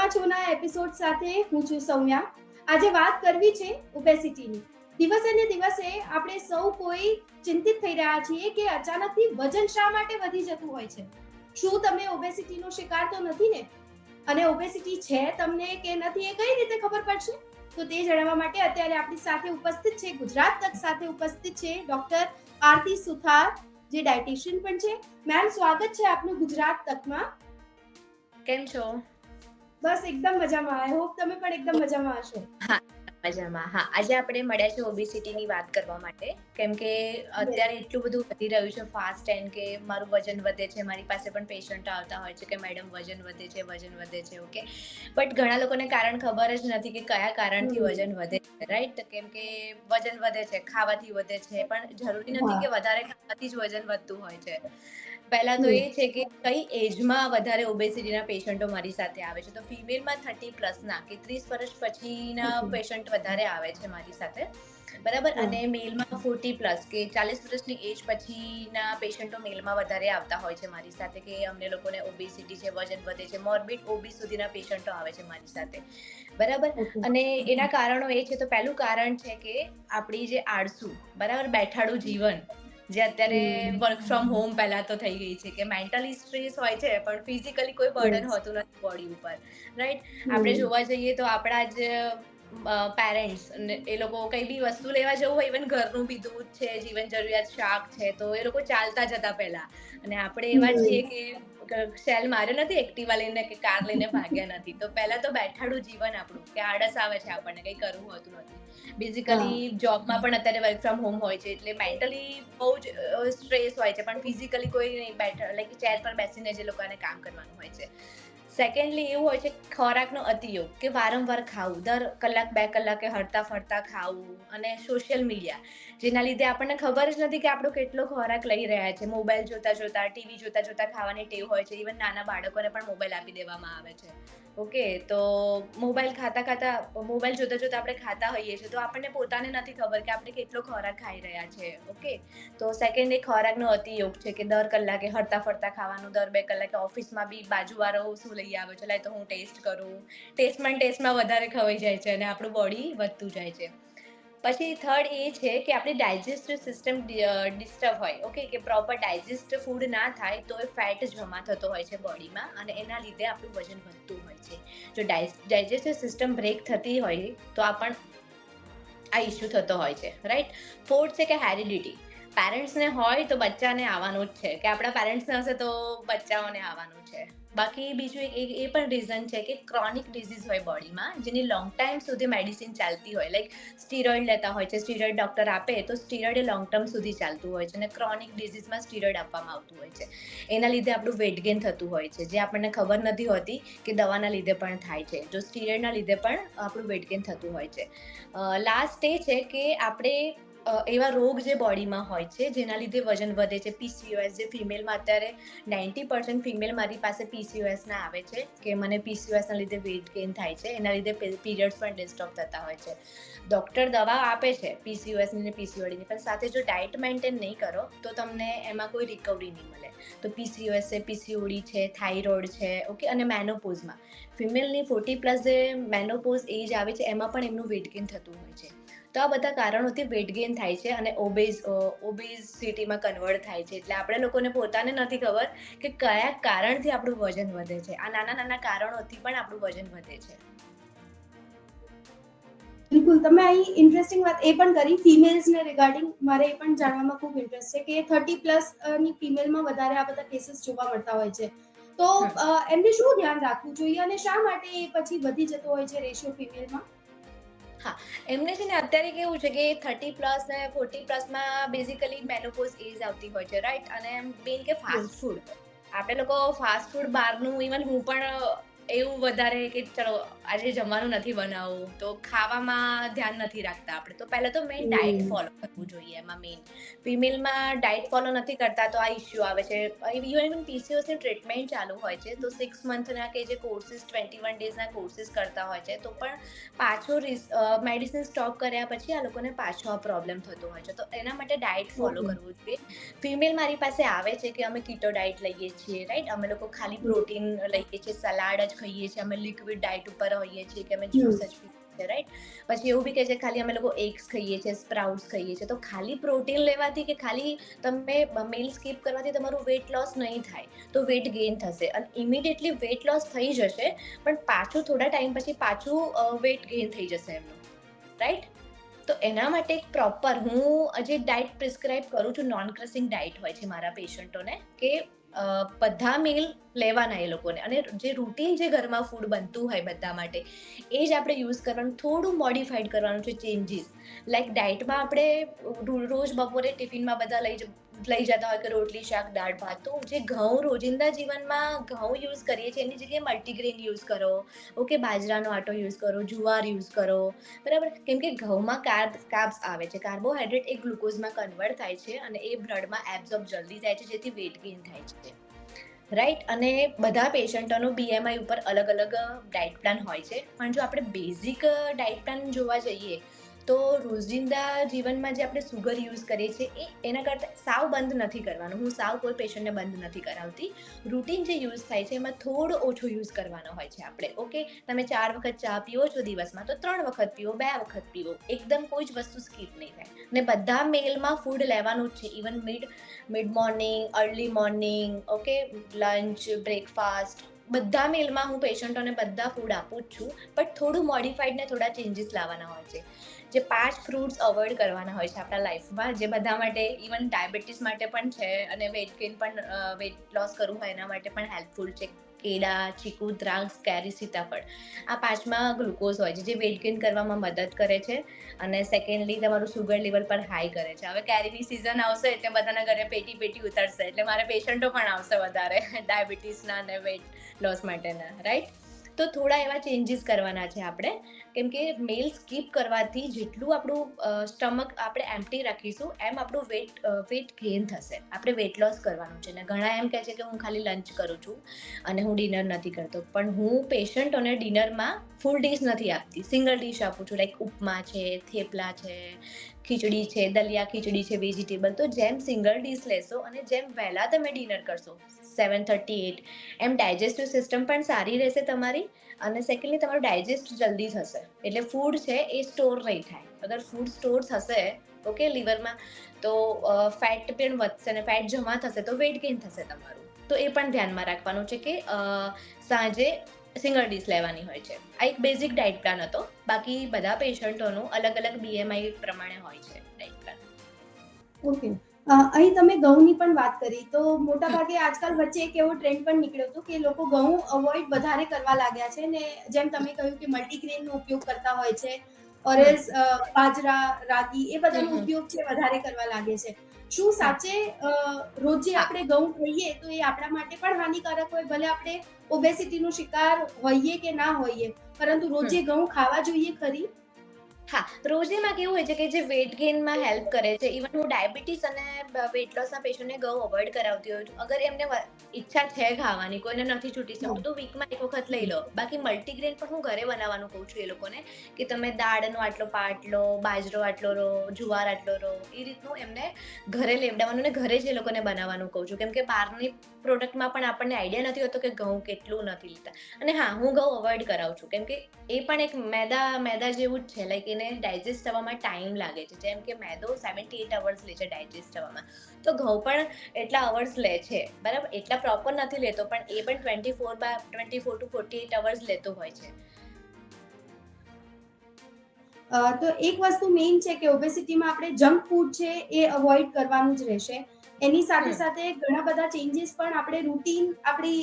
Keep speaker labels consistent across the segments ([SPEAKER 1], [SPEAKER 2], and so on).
[SPEAKER 1] નમસ્કાર છો ના એપિસોડ સાથે હું છું સૌમ્યા. આજે વાત કરવી છે ઓબેસિટીની દિવસે ને દિવસે આપણે સૌ કોઈ ચિંતિત થઈ રહ્યા છીએ કે અચાનકથી વજન શા માટે વધી જતું હોય છે? શું તમે ઓબેસિટીનો શિકાર તો નથી ને? અને ઓબેસિટી છે તમને કે નથી એ કઈ રીતે ખબર પડશે? તો તે જણાવવા માટે અત્યારે આપણી સાથે ઉપસ્થિત છે, ગુજરાત તક સાથે ઉપસ્થિત છે ડોક્ટર આરતી સુથાર, જે ડાયટિશિયન પણ છે. મેમ સ્વાગત છે આપનું ગુજરાત તકમાં.
[SPEAKER 2] કેમ છો?
[SPEAKER 1] બસ એકદમ મજામાં. આઈ હોપ તમે પણ એકદમ મજામાં હશો.
[SPEAKER 2] મજામાં. હા આજે આપણે મળ્યા છે ઓબેસિટીની વાત કરવા માટે. કેમ કે અત્યારે એટલું બધું વધી રહ્યું છે ફાસ્ટ એન્ડ કે મારું વજન વધે છે મારી પાસે પણ પેશન્ટ આવતા હોય છે કે મેડમ વજન વધે છે વજન વધે છે ઓકે બટ ઘણા લોકોને કારણ ખબર જ નથી કે કયા કારણથી વજન વધે છે રાઈટ કેમ કે વજન વધે છે ખાવાથી વધે છે પણ જરૂરી નથી કે વધારે ખાવાથી જ વજન વધતું હોય છે. પહેલા તો એ છે કે કઈ એજમાં વધારે ઓબેસિટીના પેશન્ટો મારી સાથે આવે છે. તો ફિમેલમાં થર્ટી પ્લસના કે ત્રીસ વર્ષ પછીના. પેશન્ટ વધારે આવે છે મારી સાથે. બરાબર? અને મેલમાં ફોર્ટી પ્લસ કે ચાલીસ વર્ષની એજ પછીના પેશન્ટો મેલમાં વધારે આવતા હોય છે મારી સાથે કે અમને લોકોને ઓબેસિટી છે વજન વધે છે મોર્બિડ ઓબી સુધીના પેશન્ટો આવે છે મારી સાથે. બરાબર? અને એના કારણો એ છે. તો પહેલું કારણ છે કે આપણી જે આળસુ બરાબર? બેઠાડું જીવન જે અત્યારે વર્ક ફ્રોમ હોમ પહેલા તો થઈ ગઈ છે કે મેન્ટલી સ્ટ્રેસ હોય છે પણ ફિઝિકલી કોઈ બર્ડન હોતું નથી બોડી ઉપર રાઈટ આપણે જોવા જઈએ તો આપણા જ પેરેન્ટ્સ એ લોકો કઈ બી વસ્તુ લેવા જવું હોય ઇવન ઘરનું બી દૂધ છે જીવન જરૂરિયાત શાક છે તો એ લોકો ચાલતા જતા પહેલા. અને આપણે એવા. છીએ કે સેલ માર્યો નથી એક્ટિવા લઈને કે કાર લઈને ભાગ્યા નથી. તો પહેલા તો બેઠાડું જીવન આપણું કે આળસ આવે છે આપણને કંઈ કરવું હોતું નથી. બેઝિકલી જોબમાં પણ અત્યારે વર્ક ફ્રોમ હોમ હોય છે એટલે મેન્ટલી બહુ જ સ્ટ્રેસ હોય છે પણ ફિઝિકલી કોઈ નહીં બેઠા લાઈક ચેર પર બેસીને જે લોકોને કામ કરવાનું હોય છે. સેકન્ડલી એવું હોય છે ખોરાકનો અતિયોગ કે વારંવાર ખાવું. દર કલાક, બે કલાકે હરતા ફરતા ખાવું અને સોશિયલ મીડિયા જેના લીધે આપણને ખબર જ નથી કે આપણો કેટલો ખોરાક લઈ રહ્યા છે. મોબાઈલ જોતા જોતા, ટીવી જોતા જોતા ખાવાની ટેવ હોય છે. ઇવન નાના બાળકોને પણ મોબાઈલ આપી દેવામાં આવે છે. ઓકે તો મોબાઈલ ખાતા ખાતા, મોબાઈલ જોતા જોતા આપણે ખાતા હોઈએ છીએ. તો આપણને પોતાને નથી ખબર કે આપણે કેટલો ખોરાક ખાઈ રહ્યા છે. ઓકે તો સેકન્ડ એ ખોરાકનો અતિયોગ છે કે દર કલાકે હરતા ફરતા ખાવાનું, દર બે કલાકે ઓફિસમાં બી બાજુવાળો શું લઈ આવે છે. લાય તો હું ટેસ્ટ કરું. ટેસ્ટમાં ટેસ્ટમાં વધારે ખવાઈ જાય છે અને આપણું બોડી વધતું જાય છે. પછી થર્ડ એ છે કે આપણી ડાયજેસ્ટિવ સિસ્ટમ ડિસ્ટર્બ હોય. ઓકે કે પ્રોપર ડાયજેસ્ટ ફૂડ ના થાય તો એ ફેટ જમા થતો હોય છે બોડીમાં અને એના લીધે આપણું વજન વધતું હોય છે. જો ડાયજેસ્ટિવ સિસ્ટમ બ્રેક થતી હોય તો આપણ આ ઇસ્યુ થતો હોય છે. રાઈટ ફોર્થ છે કે હેરિડિટી પેરેન્ટ્સને હોય તો બચ્ચાને આવવાનું જ છે. કે આપણા પેરેન્ટ્સને હશે તો બચ્ચાઓને આવવાનું છે. બાકી બીજું એક એ પણ રીઝન છે કે ક્રોનિક ડિઝીઝ હોય બોડીમાં જેની લોંગ ટાઈમ સુધી મેડિસિન ચાલતી હોય. લાઈક સ્ટીરોઇડ લેતા હોય છે સ્ટીરોઇડ ડૉક્ટર આપે તો સ્ટીરોઇડ એ લોંગ ટર્મ સુધી ચાલતું હોય છે અને ક્રોનિક ડિઝીઝમાં સ્ટીરોઇડ આપવામાં આવતું હોય છે. એના લીધે આપણું વેટ ગેઇન થતું હોય છે. જે આપણને ખબર નથી હોતી કે દવાના લીધે પણ થાય છે. જો સ્ટીરોઇડના લીધે પણ આપણું વેટ ગેઇન થતું હોય છે. લાસ્ટ એ છે કે આપણે એવા રોગ જે બોડીમાં હોય છે, જેના લીધે વજન વધે છે પીસીઓએસ જે ફિમેલમાં અત્યારે નાઇન્ટી પર્સન્ટ ફિમેલ મારી પાસે પીસીઓએસના આવે છે, કે મને પીસીઓએસના લીધે વેટ ગેઇન થાય છે, એના લીધે પીરિયડ્સ પણ ડિસ્ટર્બ થતા હોય છે. ડૉક્ટર દવા આપે છે પીસીઓએસની ને પીસીઓડીની પણ સાથે જો ડાયટ મેન્ટેન નહીં કરો, તો તમને એમાં કોઈ રિકવરી નહીં મળે. તો પીસીઓએસ છે પીસીઓડી છે થાઇરોઇડ છે ઓકે અને મેનોપોઝમાં ફિમેલની ફોર્ટી પ્લસ જે મેનોપોઝ એજ આવે છે, એમાં પણ એમનું વેટ ગેઇન થતું હોય છે. તો આ બધા કારણોથી વેટ ગેઇન થાય છે અને ઓબેઝ ઓબેઝિટીમાં કન્વર્ટ થાય છે. એટલે આપણે લોકોને પોતાને નથી ખબર કે કયા કારણથી આપણું વજન વધે છે. આ નાના નાના કારણોથી પણ આપણું વજન વધે છે.
[SPEAKER 1] બિલકુલ. તમે અહીં ઇન્ટરેસ્ટિંગ વાત એ પણ કરી ફિમેલ્સ ને રિગાર્ડિંગ મારે એ પણ જાણવામાં ખૂબ ઇન્ટરેસ્ટ છે કે થર્ટી પ્લસની ફિમેલમાં વધારે આ બધા કેસીસ જોવા મળતા હોય છે. તો એમને શું ધ્યાન રાખવું જોઈએ અને શા માટે એ પછી વધી જતો હોય છે રેશિયો ફિમેલમાં
[SPEAKER 2] એમને છે ને અત્યારે કેવું છે કે થર્ટી પ્લસ ને ફોર્ટી પ્લસમાં બેઝિકલી મેનોપોઝ એજ આવતી હોય છે રાઈટ અને મેઇન કે ફાસ્ટ. ફૂડ આપણે લોકો ફાસ્ટ ફૂડ બહારનું ઇવન હું પણ એવું વધારે કે ચલો આજે જમવાનું નથી બનાવવું તો ખાવામાં ધ્યાન નથી રાખતા આપણે. તો પહેલા તો મેઇન ડાયટ ફોલો કરવું જોઈએ એમાં મેઇન ફિમેલમાં ડાયટ ફોલો નથી કરતા તો આ ઇસ્યુ આવે છે. ઇવન પીસીઓસની ટ્રીટમેન્ટ ચાલુ હોય છે તો સિક્સ મંથના કે જે કોર્સિસ ટ્વેન્ટી વન ડેઝના કોર્સિસ કરતા હોય છે તો પણ પાછો મેડિસિન સ્ટોપ કર્યા પછી આ લોકોને પાછો આ પ્રોબ્લેમ થતો હોય છે. તો એના માટે ડાયટ ફોલો કરવું જોઈએ. ફિમેલ મારી પાસે આવે છે કે અમે કીટો ડાયટ લઈએ છીએ રાઈટ અમે લોકો ખાલી પ્રોટીન લઈએ છીએ સલાડ જ ખાઈએ છીએ અમે લિક્વિડ ડાયટ ઉપર હોઈએ છીએ કે અમે જ્યુસ જ રાઈટ પછી એવું બી કહે છે ખાલી અમે લોકો એગ્સ ખાઈએ છીએ સ્પ્રાઉટ્સ ખાઈએ છીએ. તો ખાલી પ્રોટીન લેવાથી કે ખાલી તમે મેલ સ્કીપ કરવાથી તમારું વેટ લોસ નહીં થાય તો વેટ ગેઇન થશે. અને ઇમિડિયેટલી વેટ લોસ થઈ જશે પણ પાછું થોડા ટાઈમ પછી પાછું વેટ ગેઇન થઈ જશે એમનું રાઈટ તો એના માટે એક પ્રોપર હું જે ડાયટ પ્રિસ્ક્રાઇબ કરું છું નોન ક્રસિંગ ડાયટ હોય છે મારા પેશન્ટોને કે બધા મેલ લેવાના એ લોકોને. અને જે રૂટીન જે ઘરમાં ફૂડ બનતું હોય બધા માટે, એ જ આપણે યુઝ કરવાનું. થોડું મોડિફાઈડ કરવાનું છે ચેન્જીસ લાઈક ડાયટમાં આપણે રોજ બપોરે ટિફિનમાં બધા લઈ લઈ જતા હોય કે રોટલી, શાક, દાળ, ભાત. તો જે ઘઉં રોજિંદા જીવનમાં ઘઉં યુઝ કરીએ છીએ, એની જગ્યાએ મલ્ટીગ્રેન યુઝ કરો. ઓકે બાજરાનો આટો યુઝ કરો, જુવાર યુઝ કરો. બરાબર? કેમ કે ઘઉંમાં કાર્બ કાર્બ્સ આવે છે. કાર્બોહાઈડ્રેટ એ ગ્લુકોઝમાં કન્વર્ટ થાય છે અને એ બ્લડમાં એબ્ઝોર્બ જલ્દી થાય છે, જેથી વેટ ગેઇન થાય છે. રાઈટ અને બધા પેશન્ટોનું બીએમઆઈ ઉપર અલગ અલગ ડાયટ પ્લાન હોય છે. પણ જો આપણે બેઝિક ડાયટ પ્લાન જોવા જઈએ તો રોજિંદા જીવનમાં જે આપણે સુગર યુઝ કરીએ છીએ, એ એના કરતાં સાવ બંધ નથી કરવાનું. હું સાવ કોઈ પેશન્ટને બંધ નથી કરાવતી. રૂટીન જે યુઝ થાય છે, એમાં થોડો ઓછો યુઝ કરવાનો હોય છે આપણે ઓકે તમે ચાર વખત ચા પીવો છો દિવસમાં, તો ત્રણ વખત પીવો, બે વખત પીવો. એકદમ કોઈ જ વસ્તુ સ્કીપ નહીં થાય. ને બધા મેલમાં ફૂડ લેવાનું જ છે. Even mid mid morning early morning okay lunch breakfast બધા મેલમાં હું પેશન્ટોને બધા ફૂડ આપું જ છું બટ થોડું મોડિફાઈડ ને થોડા ચેન્જીસ લાવવાના હોય છે. જે પાંચ ફ્રૂટ્સ અવોઇડ કરવાના હોય છે આપણા લાઈફમાં જે બધા માટે ઇવન ડાયાબિટીસ માટે પણ છે અને વેટ ગેઇન પણ વેટ લોસ કરવું હોય એના માટે પણ હેલ્પફુલ છે. કેળા, ચીકુ, દ્રાક્ષ કેરી સીતાફળ. આ પાંચમાં ગ્લુકોઝ હોય છે, જે વેટ ગેઇન કરવામાં મદદ કરે છે. અને સેકન્ડલી તમારું સુગર લેવલ પણ હાઈ કરે છે. હવે કેરીની સિઝન આવશે એટલે બધાના ઘરે પેટી પેટી ઉતરશે. એટલે મારા પેશન્ટો પણ આવશે વધારે ડાયાબિટીસના અને વેટ લોસ માટેના રાઈટ તો થોડા એવા ચેન્જીસ કરવાના છે આપણે. કેમ કે મેલ સ્કીપ કરવાથી જેટલું આપણું સ્ટમક આપણે એમ્પટી રાખીશું, એમ આપણું વેટ વેટ ગેઇન થશે. આપણે વેટ લોસ કરવાનું છે. ને ઘણા એમ કહે છે કે હું ખાલી લંચ કરું છું અને હું ડિનર નથી કરતો. પણ હું પેશન્ટોને ડિનરમાં ફૂલ ડીશ નથી આપતી. સિંગલ ડીશ આપું છું. લાઈક ઉપમા છે, થેપલા છે, ખીચડી છે, દલિયા ખીચડી છે વેજીટેબલ તો જેમ સિંગલ ડીશ લેશો અને જેમ વહેલા તમે ડિનર કરશો seven thirty at M digestive system પણ સારી રહેશે તમારી અને સેકન્ડલી તમારું ડાયજેસ્ટ જલ્દી થશે. એટલે ફૂડ છે એ સ્ટોર નહીં થાય. અગર ફૂડ સ્ટોર થશે ઓકે લીવરમાં તો ફેટ પણ વધશે અને ફેટ જમા થશે તો વેટ ગેઇન થશે તમારું. તો એ પણ ધ્યાનમાં રાખવાનું છે કે સાંજે સિંગલ ડીશ લેવાની હોય છે. આ એક બેઝિક ડાયટ પ્લાન હતો. બાકી બધા પેશન્ટોનું અલગ અલગ બીએમઆઈ પ્રમાણે હોય છે ડાયટ પ્લાન
[SPEAKER 1] ઓકે અહીં તમે ઘઉંની પણ વાત કરી તો મોટા ભાગે આજકાલ વચ્ચે એક એવો ટ્રેન્ડ પણ નીકળ્યો હતો કે લોકો ઘઉં અવોઇડ વધારે કરવા લાગ્યા છે ને જેમ તમે કહ્યું કે મલ્ટીગ્રેનનો ઉપયોગ કરતા હોય છે ઓરેસ બાજરા રાગી એ બધાનો ઉપયોગ છે વધારે કરવા લાગે છે. શું સાચે રોજે આપણે ઘઉં ખાઈએ તો એ આપણા માટે પણ હાનિકારક હોય ભલે આપણે ઓબેસિટીનો શિકાર હોઈએ કે ના હોઈએ પરંતુ રોજે ઘઉં ખાવા જોઈએ ખરી?
[SPEAKER 2] હા, રોજેમાં કેવું હોય છે કે જે વેટ ગેઇનમાં હેલ્પ કરે છે ઇવન હું ડાયાબિટીસ અને વેટ લોસના પેશન્ટને ઘઉં અવોઇડ કરાવતી હોઉં છું, અગર એમને ઈચ્છા છે ખાવાની, કોઈને નથી છૂટી શકતું, તો વીકમાં એક વખત લઈ લો. બાકી મલ્ટીગ્રેન પણ હું ઘરે બનાવવાનું કહું છું એ લોકોને, કે તમે દાળનો આટલો પાટ લો બાજરો આટલો રહો જુવાર આટલો રહો એ રીતનું એમને ઘરે લેવડાવવાનું ને ઘરે જ એ લોકોને બનાવવાનું કહું છું. કેમ કે બહારની પ્રોડક્ટમાં પણ આપણને આઈડિયા નથી હોતો કે ઘઉં કેટલું નથી લેતા અને હા, હું ઘઉં અવોઇડ કરાવું છું, કેમ કે એ પણ એક મેદા મેદા જેવું જ છે લાઈક એને ડાયજેસ્ટ થવામાં ટાઈમ લાગે છે. જેમ કે મેદો સેવન્ટી એટ અવર્સ લે છે ડાયજેસ્ટ થવામાં. તો ઘઉં પણ એટલા અવર્સ લે છે. બરાબર? એટલા પ્રોપર નથી લેતો, પણ એ પણ twenty four by twenty four to forty eight hours લેતો હોય છે.
[SPEAKER 1] તો એક વસ્તુ મેઇન છે કે ઓબેસિટીમાં આપણે જંક ફૂડ છે એ અવોઇડ કરવાનું જ રહેશે. એની સાથે સાથે ઘણા બધા ચેન્જીસ પણ આપણે રૂટીન આપણી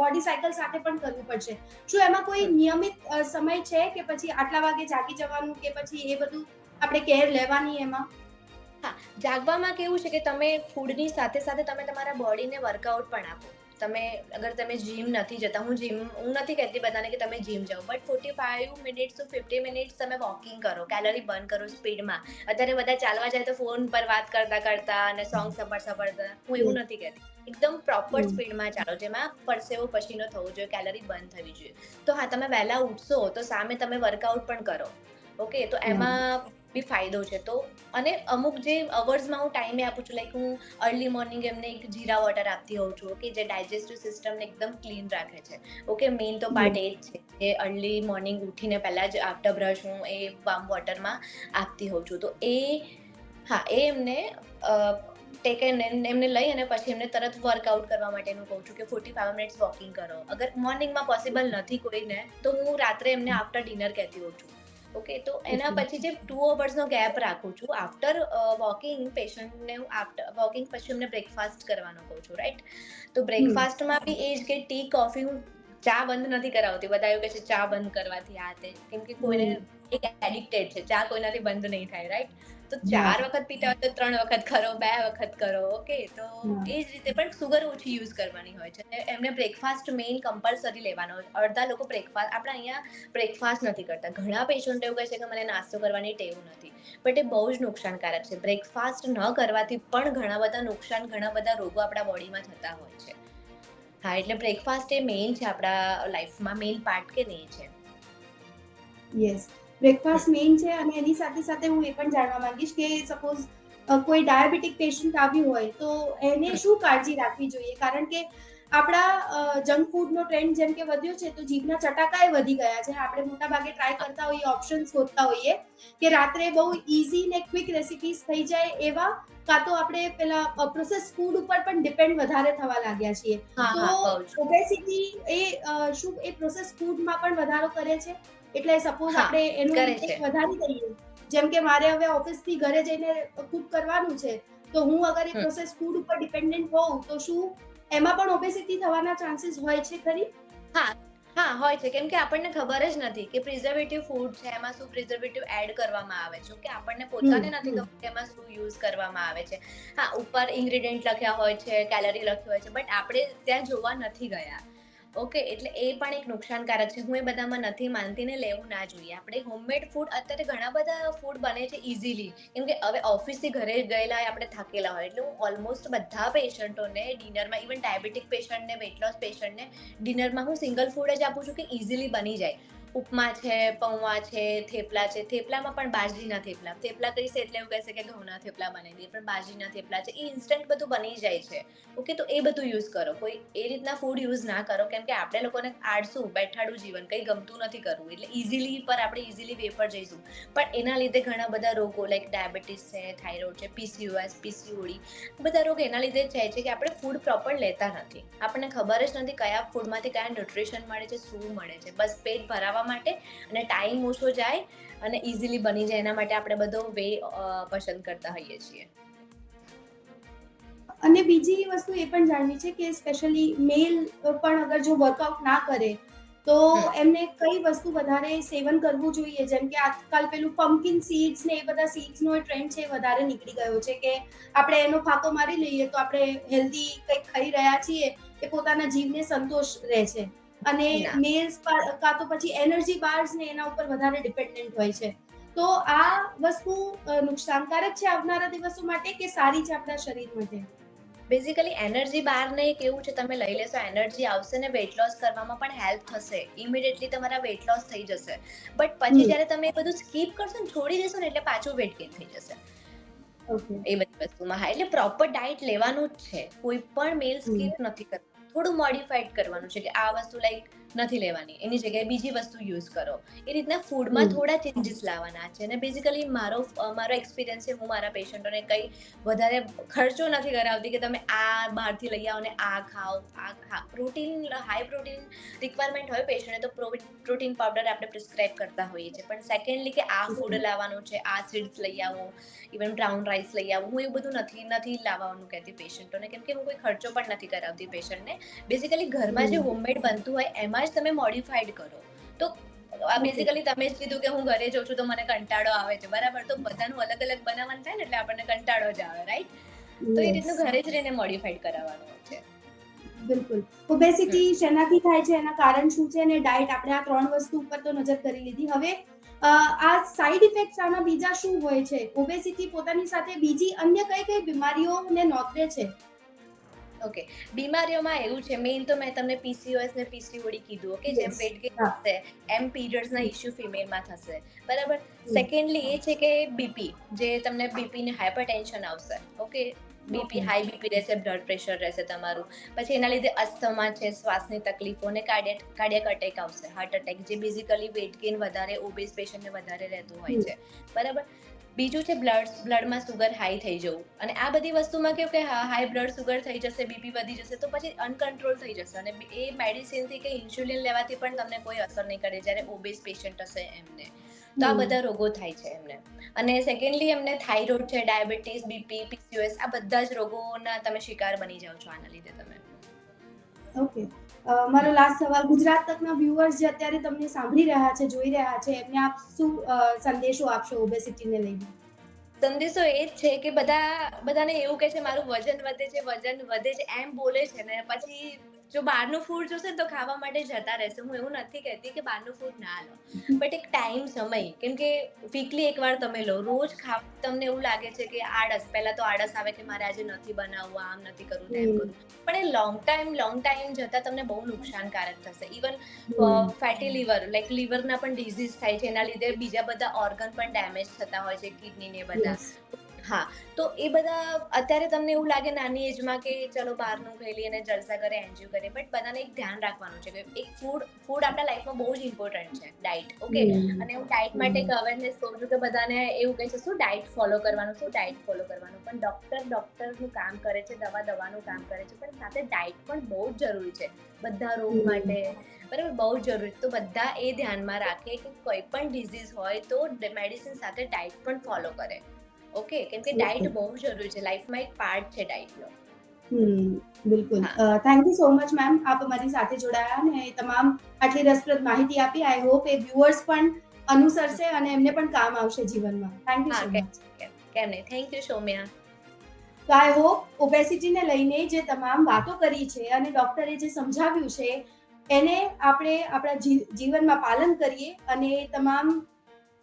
[SPEAKER 1] બોડી સાયકલ સાથે પણ કરવું પડશે. શું એમાં કોઈ નિયમિત સમય છે કે પછી આટલા વાગે જાગી જવાનું કે પછી એ બધું આપણે કેર લેવાની એમાં?
[SPEAKER 2] હા જાગવામાં કેવું છે કે તમે ફૂડની સાથે સાથે તમે તમારા બોડીને વર્કઆઉટ પણ આપો. તમે અગર તમે જીમ નથી જતા હું જીમ હું નથી કહેતી બધાને કે તમે જીમ જાઓ but forty five minutes to fifty minutes તમે વોકિંગ કરો કેલરી બર્ન કરો સ્પીડમાં અત્યારે બધા ચાલવા જાય તો ફોન પર વાત કરતા કરતા અને સોંગ સાંભળતા સાંભળતા હું એવું નથી કહેતી. એકદમ પ્રોપર સ્પીડમાં ચાલો જેમાં પરસેવો પસીનો થવો જોઈએ કેલરી બર્ન થવી જોઈએ. તો હા તમે વહેલા ઉઠશો તો સામે તમે વર્કઆઉટ પણ કરો. ઓકે તો એમાં બી ફાયદો છે. તો અને અમુક જે અવર્સમાં હું ટાઈમે આપું છું લાઈક હું અર્લી મોર્નિંગ એમને એક જીરા વોટર આપતી હોઉં છું કે જે ડાયજેસ્ટિવ સિસ્ટમને એકદમ ક્લીન રાખે છે. ઓકે મેઇન તો પાર્ટ એ જ છે કે અર્લી મોર્નિંગ ઉઠીને પહેલાં જ આફ્ટર બ્રશ હું એ વાર્મ વોટરમાં આપતી હોઉં છું. તો એ હા એ એમને ટેક એમને લઈ અને પછી એમને તરત વર્કઆઉટ કરવા માટેનું કહું છું કે ફોર્ટી ફાઈવ મિનિટ્સ વોકિંગ કરો. અગર મોર્નિંગમાં પોસિબલ નથી કોઈને તો હું રાત્રે એમને આફ્ટર ડિનર કહેતી હોઉં છું. ઓકે તો એના પછી જે ટુ અવર્સનો ગેપ રાખું છું આફ્ટર વોકિંગ પેશન્ટને હું આફ્ટર વોકિંગ પછી એમને બ્રેકફાસ્ટ કરવાનું કહું છું રાઈટ તો બ્રેકફાસ્ટમાં બી એ જ કે ટી કોફી હું ચા બંધ નથી કરાવતી. બધા એવું કહે છે ચા બંધ કરવાથી આ તે. કેમ કે કોઈને એક એડિક્ટેડ છે. ચા કોઈનાથી બંધ નહીં થાય રાઈટ તો ચાર વખત પીતા હોય તો ત્રણ વખત કરો બે વખત કરો ઓકે? તો એ જ રીતે પણ સુગર ઓછી યુઝ કરવાની હોય છે. એમને બ્રેકફાસ્ટ મેઇન કમ્પલસરી લેવાનો અડધા લોકો બ્રેકફાસ્ટ આપણે અહીંયા બ્રેકફાસ્ટ નથી કરતા. ઘણા પેશન્ટ એવું કહે છે કે મને નાસ્તો કરવાની ટેવ નથી. બટ એ બહુ જ નુકસાનકારક છે. બ્રેકફાસ્ટ ન કરવાથી પણ ઘણા બધા નુકસાન ઘણા બધા રોગો આપણા બોડીમાં થતા હોય છે. હા એટલે બ્રેકફાસ્ટ એ મેઇન છે આપણા લાઈફમાં મેઇન પાર્ટ કે નહીં છે?
[SPEAKER 1] યસ બ્રેકફાસ્ટ મેઇન છે અને એની સાથે સાથે હું એ પણ જાણવા માંગીશ કે સપોઝ કોઈ ડાયાબિટીક પેશન્ટ આવ્યું હોય તો એને શું કાળજી રાખવી જોઈએ? કારણ કે આપણા જંક ફૂડનો ટ્રેન્ડ જેમ કે વધ્યો છે તો જીભના ચટાકાએ વધી ગયા છે. આપણે મોટા ભાગે ટ્રાય કરતા હોઈએ ઓપ્શન્સ શોધતા હોઈએ કે રાત્રે બહુ ઇઝી ને ક્વિક રેસિપીસ થઈ જાય એવા કાં તો આપણે પેલા પ્રોસેસ ફૂડ ઉપર પણ ડિપેન્ડ વધારે થવા લાગ્યા છીએ. તો ઓબેસિટી એ શું એ પ્રોસેસ ફૂડમાં પણ વધારો કરે છે? એટલે સપોઝ આપણે એનું. વધારી દઈએ જેમ કે મારે હવે ઓફિસથી ઘરે જઈને કુક કરવાનું છે તો હું અગર એ પ્રોસેસ ફૂડ ઉપર ડિપેન્ડન્ટ હોઉં તો શું એમાં પણ ઓબેસિટી થવાના ચાન્સીસ હોય છે ખરી?
[SPEAKER 2] હા હા હોય છે. કેમ કે આપણને ખબર જ નથી કે પ્રિઝર્વેટિવ ફૂડ છે એમાં શું પ્રિઝર્વેટિવ એડ કરવામાં આવે છે. કે આપણને પોતાને નથી. ખબર કે એમાં શું યુઝ કરવામાં આવે છે. હા ઉપર ઇન્ગ્રેડિયન્ટ લખ્યા હોય છે કેલરી લખ્યું હોય છે બટ આપણે ત્યાં જોવા નથી ગયા. ઓકે, એટલે એ પણ એક નુકસાનકારક છે. હું એ બધામાં નથી માનતી ને લેવું ના જોઈએ. આપણે હોમમેડ ફૂડ અત્યારે ઘણા બધા ફૂડ બને છે ઇઝીલી કેમ કે હવે ઓફિસથી ઘરે ગયેલા હોય આપણે થાકેલા હોય. એટલે હું ઓલમોસ્ટ બધા પેશન્ટોને ડિનરમાં ઇવન ડાયાબિટીક પેશન્ટને વેટ લોસ પેશન્ટને ડિનરમાં હું સિંગલ ફૂડ જ આપું છું કે ઇઝીલી બની જાય. ઉપમા છે, પૌવા છે, થેપલા છે. થેપલામાં પણ બાજરીના થેપલા. થેપલા કહીશે એટલે એવું કહેશે કે ઘઉંના થેપલા બનાવી દઈએ પણ બાજરીના થેપલા છે. એ ઇન્સ્ટન્ટ બધું બની જાય છે. ઓકે તો એ બધું યુઝ કરો. કોઈ એ રીતના ફૂડ યુઝ ના કરો, કેમ કે આપણે લોકોને આળસું, બેઠાડું જીવન કંઈ ગમતું નથી કરવું. એટલે ઇઝીલી પર આપણે ઇઝીલી વે પર જઈશું. પણ એના લીધે ઘણા બધા રોગો લાઈક ડાયાબિટીસ છે થાઇરોઇડ છે પીસીયુએસ પીસીઓડી બધા રોગ એના લીધે થાય છે કે આપણે ફૂડ પ્રોપર લેતા નથી. આપણને ખબર જ નથી કયા ફૂડમાંથી કયા ન્યુટ્રિશન મળે છે, શું મળે છે. બસ પેટ ભરાવવા માટે અને ટાઈમ ઓછો જાય અને ઇઝીલી બની જાય એના માટે આપણે બધો વે પસંદ કરતા હોઈએ છીએ.
[SPEAKER 1] અને બીજી વસ્તુ એ પણ જાણવી છે કે સ્પેશિયલી મેલ પણ અગર જો વર્કઆઉટ ના કરે તો એમને કઈ વસ્તુ વધારે સેવન કરવું જોઈએ? જેમ કે આજકાલ પેલું પમ્પકિન સીડ્સ ને એ બધા સીડ્સ નો ટ્રેન્ડ છે વધારે નીકળી ગયો છે કે આપણે એનો ફાંકો મારી લઈએ તો આપણે હેલ્ધી કંઈક ખાઈ રહ્યા છીએ એ પોતાના જીવને સંતોષ રહે છે. અને મેલ્સ કાં તો પછી એનર્જી બાર્સ ને એના ઉપર વધારે ડિપેન્ડન્ટ હોય છે. તો આ વસ્તુ નુકસાનકારક છે આવનારા દિવસો માટે કે સારી છે આપણા શરીર માટે?
[SPEAKER 2] બેઝિકલી એનર્જી બારને એક એવું છે તમે લઈ લેશો એનર્જી આવશે ને વેટ લોસ કરવામાં પણ હેલ્પ થશે. ઇમિડિયેટલી તમારા વેટ લોસ થઈ જશે. બટ પછી જ્યારે તમે એ બધું સ્કીપ કરશો ને છોડી દેશો ને એટલે પાછું વેટ ગેઇન થઈ જશે. એ બધી વસ્તુમાં. હા એટલે પ્રોપર ડાયટ લેવાનું જ છે. કોઈ પણ મેલ સ્કીપ નથી કરવાનું થોડું મોડિફાઈડ કરવાનું છે કે આ વસ્તુ લાઈક નથી લેવાની. એની જગ્યાએ બીજી વસ્તુ યુઝ કરો. એ રીતના ફૂડમાં થોડા ચેન્જીસ લાવવાના છે. અને બેઝિકલી મારો મારો એક્સપિરિયન્સ છે હું મારા પેશન્ટોને કંઈ વધારે ખર્ચો નથી કરાવતી કે તમે આ બહારથી લઈ આવો ને આ ખાઓ આ પ્રોટીન હાઈ પ્રોટીન રિક્વાયરમેન્ટ હોય પેશન્ટને તો પ્રોટીન પાવડર આપણે પ્રિસ્ક્રાઇબ કરતા હોઈએ છીએ. પણ સેકન્ડલી કે આ ફૂડ લાવવાનું છે આ સીડ્સ લઈ આવો ઇવન બ્રાઉન રાઈસ લઈ આવું હું એવું બધું નથી નથી લાવવાનું કહેતી પેશન્ટોને કેમ કે હું કોઈ ખર્ચો પણ નથી કરાવતી પેશન્ટને બેઝિકલી ઘરમાં જે હોમમેડ બનતું હોય એમાં જ તમે મોડિફાઈડ કરો. તો આ બેઝિકલી તમે જ કીધું કે હું ઘરે જઉં છું તો મને કંટાળો આવે છે. બરાબર? તો બધાનું અલગ અલગ બનાવવાનું થાય ને એટલે આપણને કંટાળો જ આવે રાઈટ તો એ રીતનું ઘરે જ રહીને મોડિફાઈડ કરાવવાનું છે.
[SPEAKER 1] બિલકુલ. ઓબેસિટી શેનાથી થાય છે? એના કારણ શું છે? અને ડાયટ આપણે આ ત્રણ વસ્તુ ઉપર તો નજર કરી લીધી. હવે આ સાઈડ ઇફેક્ટ્સ આના બીજા શું હોય છે? ઓબેસિટી પોતાની સાથે બીજી અન્ય કઈ કઈ બીમારીઓને નોતરે છે?
[SPEAKER 2] ઓકે બીમારીઓમાં એવું છે મેઇન તો મેં તમને પીસીઓએસ ને પીસીઓડી કીધું ઓકે જેમ પેટ
[SPEAKER 1] કે
[SPEAKER 2] થશે એમ પીરિયડ્સના ઇશ્યુ ફિમેલમાં થશે. બરાબર. સેકન્ડલી એ છે કે બીપી જે તમને બીપી ને હાઇપર આવશે ઓકે બીપી. હાઈ બીપી રહેશે બ્લડ પ્રેશર રહેશે તમારું. પછી એના લીધે અસ્થમા છે શ્વાસની તકલીફો ને કાર્ડિયક કાર્ડિયક અટેક આવશે હાર્ટ અટેક જે બેઝિકલી વેટ ગેઇન વધારે ઓબેસ પેશન્ટને વધારે રહેતું હોય છે. બરાબર? બીજું છે બ્લડ બ્લડમાં સુગર હાઈ થઈ જવું. અને આ બધી વસ્તુમાં કેવું કે હાઈ બ્લડ સુગર થઈ જશે બીપી વધી જશે તો પછી અનકન્ટ્રોલ થઈ જશે. અને એ મેડિસિનથી કે ઇન્સ્યુલિન લેવાથી પણ તમને કોઈ અસર નહીં કરે જ્યારે ઓબેસ પેશન્ટ હશે એમને. તો આ બધા રોગો થાય છે એમને. અને સેકન્ડલી એમને થાઇરોઇડ છે ડાયાબિટીસ બીપી પીસીઓએસ આ બધા જ રોગોના તમે શિકાર બની જાઓ છો આના લીધે તમે.
[SPEAKER 1] ઓકે મારો લાસ્ટ સવાલ, ગુજરાત તકના વ્યુઅર્સ જે અત્યારે તમને સાંભળી રહ્યા છે, જોઈ રહ્યા છે, એમને આપ શું સંદેશો આપશો ઓબેસિટીને લઈને?
[SPEAKER 2] સંદેશો એ જ છે કે બધા, બધાને એવું કે છે, મારું વજન વધે છે, વજન વધે છે, એમ બોલે છે ને, પછી જો બહારનું ફૂડ જોશે ને તો ખાવા માટે જતા રહેશે. હું એવું નથી કહેતી કે બહારનું ફૂડ ના લો. બટ એક ટાઈમ સમય કેમ કે વીકલી એકવાર તમે લો. રોજ ખા તમને એવું લાગે છે કે આળસ પહેલા તો આળસ આવે કે મારે આજે નથી બનાવવું આમ નથી કરવું તેમ કરવું પણ એ લોંગ ટાઈમ લોંગ ટાઈમ જતા તમને બહુ નુકસાનકારક થશે. ઇવન ફેટી લીવર લાઈક લીવરના પણ ડિઝીઝ થાય છે. એના લીધે બીજા બધા ઓર્ગન પણ ડેમેજ થતા હોય છે કિડની ને બધા. હા તો એ બધા અત્યારે તમને એવું લાગે નાની એજમાં કે ચલો બહારનું ખાઈ લઈએ અને જલસા કરે એન્જોય કરે બટ બધાને એક ધ્યાન રાખવાનું છે કે એક ફૂડ ફૂડ આપણા લાઈફમાં બહુ જ ઇમ્પોર્ટન્ટ છે ડાયટ ઓકે અને હું ડાયટ માટે એક અવેરનેસ કહું છું કે બધાને એવું કહે છે શું ડાયટ ફોલો કરવાનું શું ડાયટ ફોલો કરવાનું? પણ ડૉક્ટર ડોક્ટરનું કામ કરે છે દવા દવાનું કામ કરે છે પણ સાથે ડાયટ પણ બહુ જ જરૂરી છે. બધા રોગ માટે બરાબર બહુ જ જરૂરી. છે. તો બધા એ ધ્યાનમાં રાખે કે કોઈ પણ ડિઝીઝ હોય તો મેડિસિન સાથે ડાયટ પણ ફોલો કરે. ઓકે કેમ કે ડાયટ બહુ જરૂરી છે. લાઈફમાં એક પાર્ટ છે ડાયટનો
[SPEAKER 1] બિલકુલ. Thank you so much ma'am આપ અમારી સાથે જોડાયા અને તમામ આટલી રસપ્રદ માહિતી આપી. આઈ હોપ એ વ્યુઅર્સ પણ અનુસરશે અને એમને પણ કામ આવશે જીવનમાં. થેન્ક યુ સો મચ
[SPEAKER 2] કેમ નહીં. Thank you Saumya.
[SPEAKER 1] તો આઈ હોપ ઓબેસિટીને લઈને જે તમામ વાતો કરી છે અને ડોક્ટરે જે સમજાવ્યું છે એને આપણે આપણા જીવનમાં પાલન કરીએ અને તમામ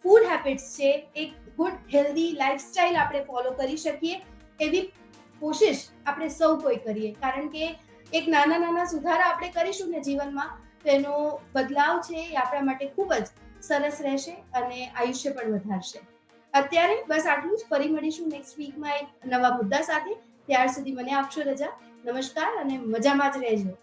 [SPEAKER 1] ફૂડ હેબિટ્સ છે એક ગુડ હેલ્ધી લાઈફસ્ટાઈલ આપણે ફોલો કરી શકીએ, એવી કોશિશ આપણે સૌ કોઈ કરીએ. કારણ કે એક નાના નાના સુધારા આપણે કરીશું ને જીવનમાં, તો એનો બદલાવ છે એ આપણા માટે ખૂબ જ સરસ રહેશે અને આયુષ્ય પણ વધારશે. અત્યારે બસ આટલું જ. ફરી મળીશું નેક્સ્ટ વીકમાં એક નવા મુદ્દા સાથે. ત્યાર સુધી મને આપશો રજા. નમસ્કાર અને મજામાં જ રહેજો.